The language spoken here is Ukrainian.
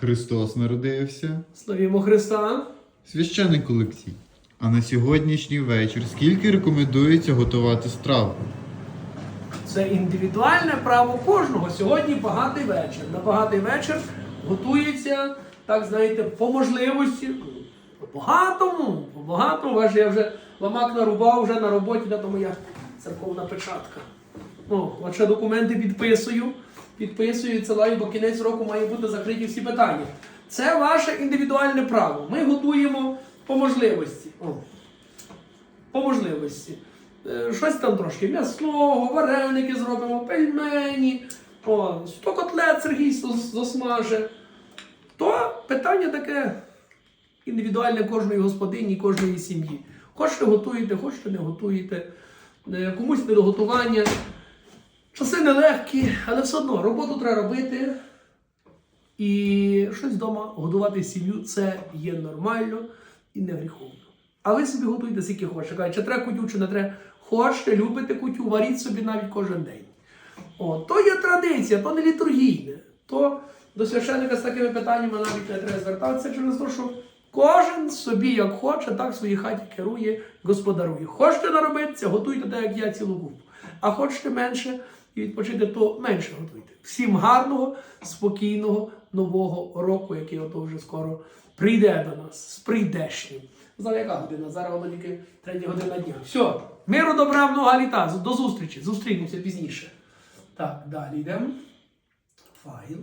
Христос народився. Славімо Христа. Священник Олексій. А на сьогоднішній вечір скільки рекомендується готувати страв? Це індивідуальне право кожного. Сьогодні багатий вечір. На багатий вечір готується, так знаєте, по можливості. По багатому, по багатому. Ваш я вже ламак нарубав вже на роботі, де то моя церковна печатка. Ну, от ще документи підписую. Підписую і бо кінець року має бути закриті всі питання. Це ваше індивідуальне право. Ми готуємо по можливості. По можливості. Е, Щось там трошки м'ясного, вареники зробимо, пельмені, о, 100 котлет Сергій засмаже. То питання таке індивідуальне кожної господині, кожної сім'ї. Хочете готуєте, хочете не готуєте. Е, Комусь не до готування. Часи нелегкі, але все одно роботу треба робити. І щось вдома годувати сім'ю це є нормально і не гріховно. А ви собі готуйте скільки хочете. Чи треба кутю, чи не треба. Хочете, любите кутю, варіть собі навіть кожен день. О, то є традиція, то не літургійне. То до священника з такими питаннями навіть не треба звертатися через те, що кожен собі як хоче, так в своїй хаті керує, господарує. Хочете наробитися, готуйте так, як я цілу купу. А хочете менше відпочити, то менше готуйте. Всім гарного, спокійного нового року, який ото вже скоро прийде до нас з прийдешнім. Зараз яка година? Зараз воно тільки третя година дня. Все, миру, добра, много літа. До зустрічі. Зустрінемося пізніше. Так, далі йдемо. Файл.